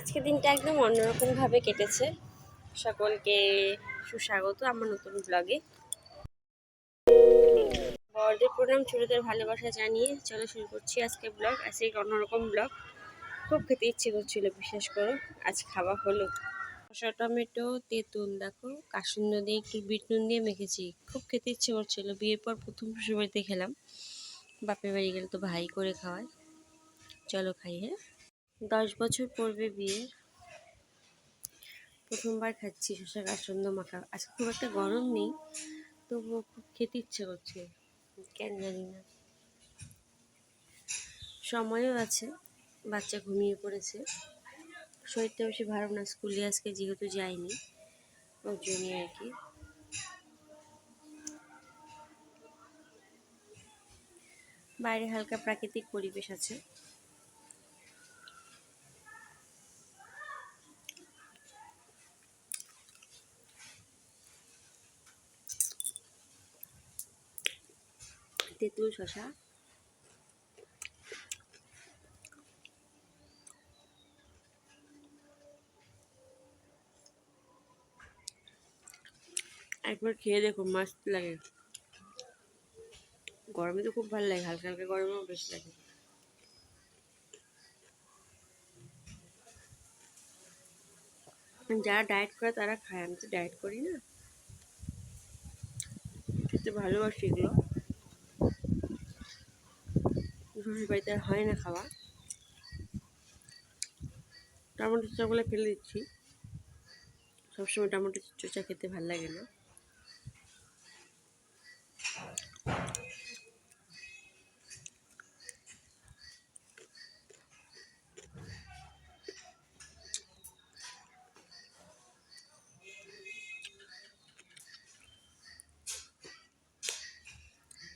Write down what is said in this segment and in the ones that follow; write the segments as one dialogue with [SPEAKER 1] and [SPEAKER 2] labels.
[SPEAKER 1] আজকে দিনটা একদম অন্যরকমভাবে কেটেছে। সকলকে সুস্বাগত আমার নতুন ব্লগে বড়দের প্রোগ্রাম ছোটদের ভালোবাসা জানিয়ে চলো শুরু করছি আজকে ব্লগ আজকে অন্যরকম ব্লগ খুব খেতে ইচ্ছে করছিল, বিশেষ করে আজ খাওয়া হলো। শসা, টমেটো, তেঁতুল, দেখো কাসুন্দ দিয়ে একটু বিট নুন দিয়ে মেখেছি। খুব খেতে ইচ্ছে করছিল, বিয়ের পর প্রথম শ্বশুরবাড়িতে খেলাম। বাপের বাড়ি গেলে তো ভাই করে খাওয়ায়। চলো খাই হ্যাঁ? দশ বছর পড়বে বিয়ে। প্রথমবার খাচ্ছি শসা কাসন্দ মাখা। আজকে খুব একটা গরম নেই, তবুও খুব খেতে ইচ্ছে করছে। কেন জানি না। সময়ও আছে, বাচ্চা ঘুমিয়ে পড়েছে। শরীরটা বেশি ভালো না, স্কুলে আজকে যেহেতু যায়নি, ওর জন্যই আর কি। বাইরে হালকা প্রাকৃতিক পরিবেশ আছে। তেঁতুল শশা একবার খেয়ে দেখো, মাস্ত লাগে। গরমে তো খুব ভালো লাগে, হালকা হালকা গরমেও বেশ লাগে। যারা ডায়েট করে তারা খায়, আমি তো ডায়েট করি না। খেতে ভালোবাসি এগুলো। শ্বশুর বাড়িতে হয় না খাওয়া। টমেটো চোচাগুলো ফেলে দিচ্ছি। সবসময় টমেটো চোচা খেতে ভালো লাগে না।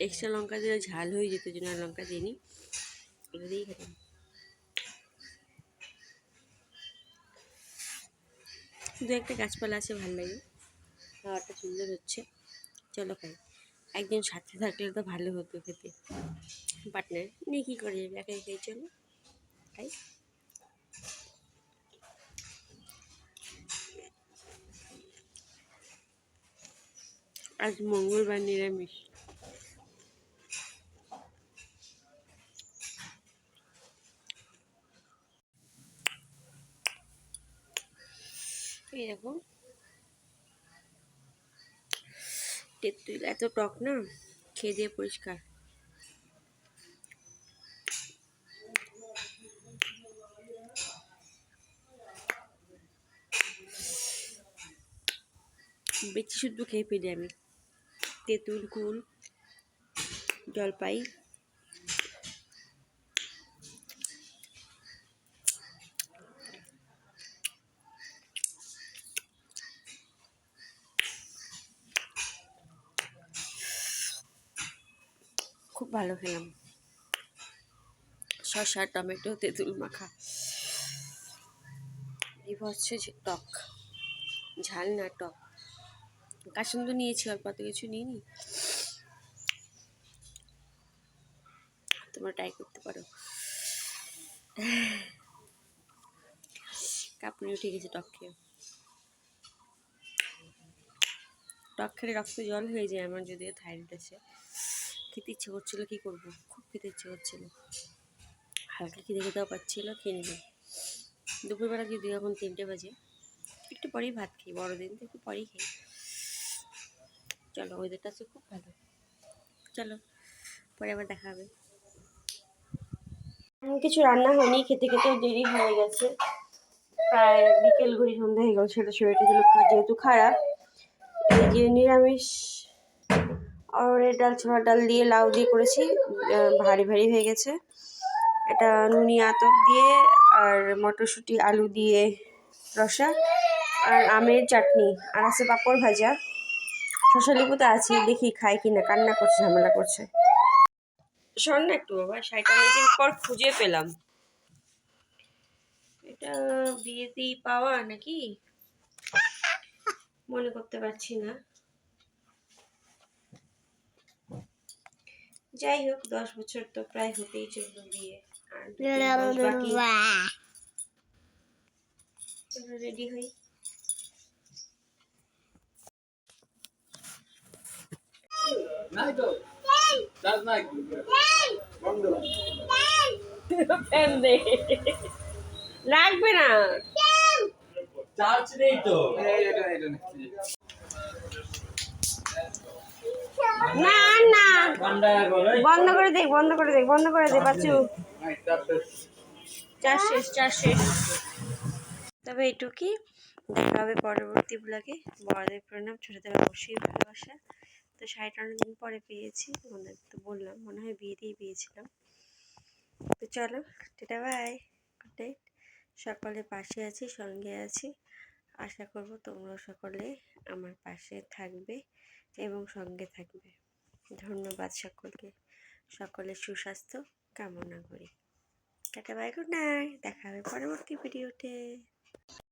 [SPEAKER 1] এক্সট্রা লঙ্কা দিলে ঝাল হয়ে যেত জন্য লঙ্কা দিইনি। ওটা দিয়েই দু একটা গাছপালা আছে, ভালো লাগে। খাওয়াটা সুন্দর হচ্ছে। চলো খাই। একজন সাথে থাকলে তো ভালো হতো খেতে। পার্টনার নিয়ে কী করে যাবে? একাই খাই, চলো। খাই। আজ মঙ্গলবার নিরামিষ। এই তেঁতুল এত টক না, খেয়ে দিয়ে পরিষ্কার। বেশি শুদ্ধ খেয়ে ফেলি আমি। তেঁতুল কুল জলপাই। খুব ভালো খেলাম। শসা, টমেটো, তেঁতুল মাখা। যে টক। ঝাল না টক। কাসন্দ নিয়েছি, অল্প অত কিছু নিইনি। তোমরা ট্রাই করতে পারো। কাঁপুনি উঠে গেছে টক খেয়ে। টক খেলে রক্ত জল হয়ে যায়, আমার যদিও থাইরয়েড আছে। খেতে ইচ্ছে করছিল কী করব? খুব খেতে ইচ্ছে করছিল। হালকা খিদে খেতেও পাচ্ছিল খেয়ে নিলাম দুপুরবেলা যদি এখন তিনটে বাজে। একটু পরেই ভাত খাই বড়দিন তো একটু পরেই খাই চলো ওয়েদারটা আছে খুব ভালো। চলো পরে আবার দেখা হবে। কিছু রান্না হয়নি খেতে খেতে দেরি হয়ে গেছে। প্রায় বিকেল ঘড়ি সন্ধ্যা হয়ে গেল সেটা শরীরটা ছিল যেহেতু খারাপ এই যে নিরামিষ অরহরের ডাল ছোলার ডাল দিয়ে লাউ দিয়ে করেছি ভারী ভারী হয়ে গেছে। এটা নুনি আতপ দিয়ে আর মটরশুঁটি, আলু দিয়ে রসা আর আমের চাটনি আর আছে পাঁপড় ভাজা। শসা লেবু তো আছে দেখি খাই কিনা, কান্না করছে, ঝামেলা করছে। শোন না একটু বাবা ষাট অনেকদিন পর খুঁজে পেলাম। এটা বিয়েতেই পাওয়া নাকি? মনে করতে পারছি না। যাই হোক দশ বছর তো প্রায় হতেই চলল বিয়ে। আর রেডি হই?
[SPEAKER 2] নাই তো। চার্জ নাই। বন্ধ।
[SPEAKER 1] ফ্যান দে। লাগবে না।
[SPEAKER 2] চার্জ নেই তো।
[SPEAKER 1] না না। বন্ধ করে দে, বন্ধ করে দে, বন্ধ করে দে, বাচ্চু। চার শেষ চার শেষ। তবে এইটুকুই দেখা হবে পরবর্তী ব্লগে বড়দের প্রণাম, ছোটদের অবশ্যই ভালোবাসা। তো শাড়িটা অনেকদিন পরে পেয়েছি ওনাদের তো বললাম, মনে হয় বিয়েতেই পেয়েছিলাম। তো চলো, টেটা বাই গুড নাইট সকলে পাশে আছি, সঙ্গে আছি। আশা করব তোমরাও সকলে আমার পাশে থাকবে। এবং সঙ্গে থাকবে। ধন্যবাদ সকলকে। সকলের সুস্বাস্থ্য কামনা করি। টাটা বাই গুড নাইট দেখা হবে পরবর্তী ভিডিওতে